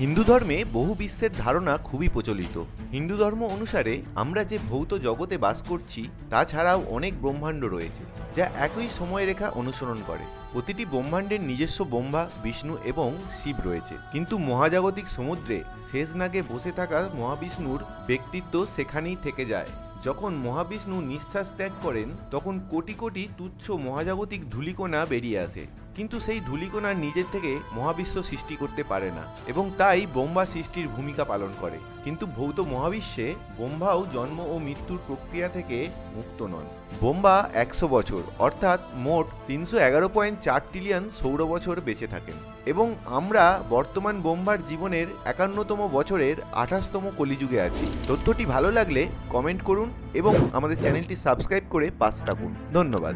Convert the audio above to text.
হিন্দু ধর্মে বহু বিশ্বের ধারণা খুবই প্রচলিত। হিন্দু ধর্ম অনুসারে আমরা যে ভৌত জগতে বাস করছি তাছাড়াও অনেক ব্রহ্মাণ্ড রয়েছে, যা একই সময়রেখা অনুসরণ করে। প্রতিটি ব্রহ্মাণ্ডের নিজস্ব ব্রহ্মা, বিষ্ণু এবং শিব রয়েছে। কিন্তু মহাজাগতিক সমুদ্রে শেষ নাগে বসে থাকা মহাবিষ্ণুর ব্যক্তিত্ব সেখানেই থেকে যায়। যখন মহাবিষ্ণু নিঃশ্বাস ত্যাগ করেন, তখন কোটি কোটি তুচ্ছ মহাজাগতিক ধূলিকণা বেরিয়ে আসে। কিন্তু সেই ধূলিকণা নিজের থেকে মহাবিশ্ব সৃষ্টি করতে পারে না এবং তাই বোম্বা সৃষ্টির ভূমিকা পালন করে। কিন্তু ভৌত মহাবিশ্বে বোম্বাও জন্ম ও মৃত্যুর প্রক্রিয়া থেকে মুক্ত নন। বোম্বা একশো বছর, অর্থাৎ মোট তিনশো এগারো পয়েন্ট চার ট্রিলিয়ন সৌর বছর বেঁচে থাকেন। এবং আমরা বর্তমান বোম্বার জীবনের একান্নতম বছরের আঠাশতম কলিযুগে আছি। তথ্যটি ভালো লাগলে কমেন্ট করুন এবং আমাদের চ্যানেলটি সাবস্ক্রাইব করে পাশে থাকুন। ধন্যবাদ।